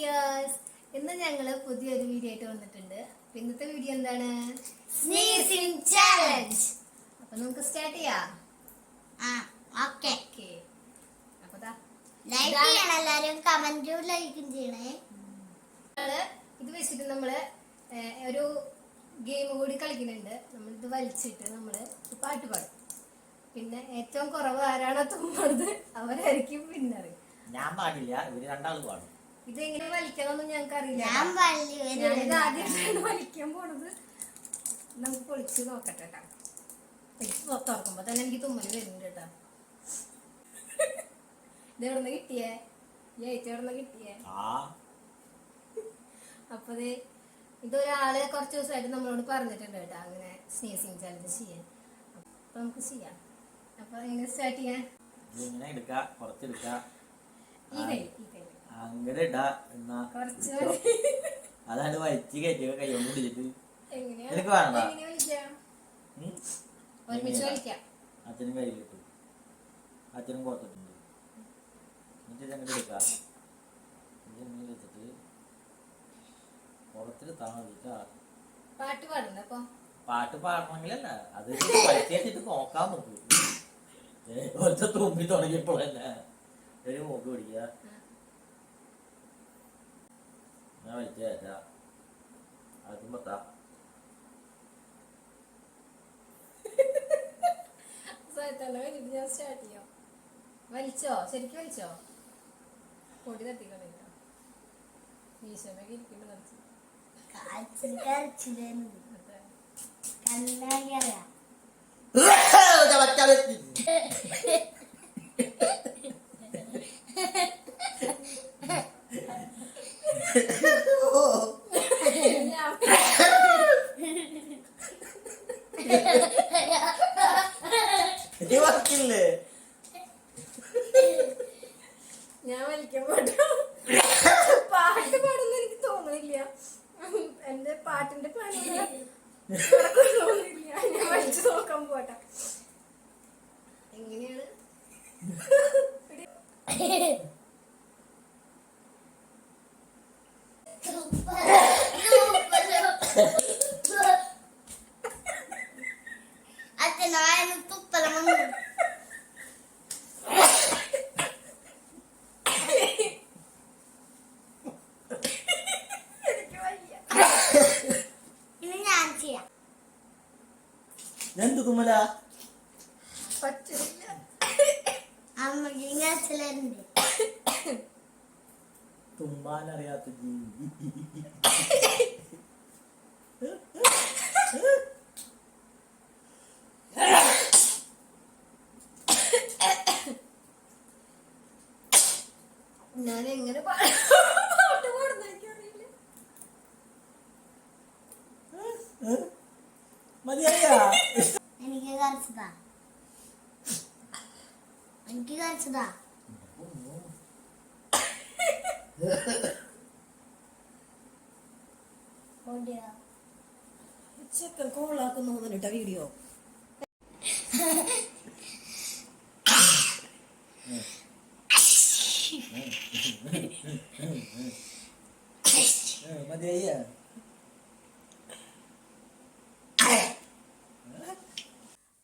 Dears ഇന്ന് ഞങ്ങൾ പുതിയൊരു വീഡിയോ ആയിട്ട് വന്നിട്ടുണ്ട്. അപ്പൊ ഇന്നത്തെ വീഡിയോ എന്താണ്? സ്നീസിംഗ് ചാലഞ്ച് അപ്പൊ നമുക്ക് സ്റ്റാർട്ട് ചെയ്യാം. ആ ഓക്കെ ഓക്കെ അപ്പൊ ദാ. ലൈക്ക് ചെയ്യണം എല്ലാരും. കമന്റും ലൈക്കും ചെയ്യണേ. ഇത് വെച്ചിട്ട് നമ്മൾ ഒരു ഗെയിം കൂടി കളിക്കുന്നുണ്ട്. നമ്മൾ ഇത് വലിച്ചിട്ട് നമ്മൾ പാട്ട് പാടും. പിന്നെ ഏറ്റവും കുറവ് ആരാണോ തുമ്മുന്നത് അവരായിരിക്കും വിന്നർ ഞാൻ പാടില്ല. ഇവർ രണ്ടാളും പാടും. ഇതെങ്ങനെ വലിക്കണമെന്ന് ഞങ്ങൾക്ക് അറിയില്ല ഞാനിത് ആദ്യമായിട്ടാണ് വലിക്കാൻ പോണത്. നമുക്ക് പൊളിച്ച് നോക്കട്ടെ കേട്ടോ തുറക്കുമ്പോ തന്നെ എനിക്ക് തുമ്മൽ വരുന്നുണ്ട് കേട്ടോ ഇത് എവിടുന്ന് കിട്ടിയേ? ഈ ഐറ്റം എവിടുന്ന് കിട്ടിയേ? ആ. അപ്പൊ ഇത് ഇതൊരാൾ കുറച്ച് ദിവസമായിട്ട് നമ്മളോട് പറഞ്ഞിട്ടുണ്ട് കേട്ടോ അങ്ങനെ സ്നേസിങ് ചലഞ്ച് ചെയ്യാൻ. അപ്പൊ നമുക്ക് ചെയ്യാം. അപ്പൊ എങ്ങനെ സ്റ്റാർട്ട് ചെയ്യാൻ ഇത് ഇങ്ങനെ എടുക്ക കുറച്ചെടുക്ക ഈ കൈ ഈ കൈ അങ്ങനെ ഇടാ എന്നാ. അതാണ് വലിച്ചു കയറ്റിയൊക്കെ കൈ കൊണ്ട് പിടിച്ചിട്ട് എനിക്ക് വേണ്ട? അച്ഛനും കയ്യിൽ കിട്ടും. അച്ഛനും കൊടുത്തിട്ടുണ്ട് പുറത്തിട്ടുണ്ട് എന്നിട്ട് ഇതങ്ങനെ എടുക്കാം. ഇങ്ങനെ വെച്ചിട്ട് പുറത്തിലെത്താ മതി പാട്ട് പാടണ്ട പാട്ട് പാടണമെങ്കിലല്ല. അത് വലിച്ചേച്ചിട്ട് നോക്കാൻ നോക്കൂ. തുമ്പി തുടങ്ങിയപ്പോഴല്ല. ഒരു മൂക്ക് പിടിക്കുക. ഞാൻ വലിച്ചേറ്റ അതും പത്താ സായത്തല്ല കഴിഞ്ഞിട്ട് ഞാൻ സ്റ്റാർട്ട് ചെയ്യാം. വലിച്ചോ? ശരിക്കും വലിച്ചോ? പൊടി തട്ടിക്കളില്ല മീശമൊക്കെ ഇരിക്കുന്നു കളിച്ച്. കണ്ണാടി അറിയാം. ഞാൻ- വലിക്കാൻ പാട്ട് പാട്ട് പാടുന്ന എനിക്ക് തോന്നുന്നില്ല എന്റെ പാട്ടിന്റെ പണി തോന്നുന്നില്ല ഞാൻ വലിച്ചു നോക്കാൻ പോട്ടെ. എങ്ങനെയാണ്? എന്ത് കുമ്മല? പറ്റില്ല. അമ്മയ്ക്ക് കരച്ചിലുണ്ട് തുമ്മാനറിയാത്ത ജീവി. ഞാൻ എങ്ങനെ പാ- പാട്ട് പാടുന്ന എനിക്കറിയില്ല മതിയാ എനിക്ക് കരച്ചതാ. എനിക്ക് കരച്ചതാ. ചെക്കൻ കോളാക്കുന്നു കേട്ടോ വീഡിയോ?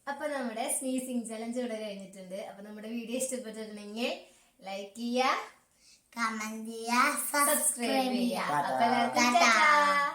അപ്പൊ നമ്മുടെ സ്നീസിങ് ചലഞ്ച് ഇവിടെ കഴിഞ്ഞിട്ടുണ്ട്. അപ്പൊ നമ്മുടെ വീഡിയോ ഇഷ്ടപ്പെട്ടിട്ടുണ്ടെങ്കിൽ ലൈക്ക് ചെയ്യുക കമന്റ് ചെയ്യുക സബ്സ്ക്രൈബ് ചെയ്യുക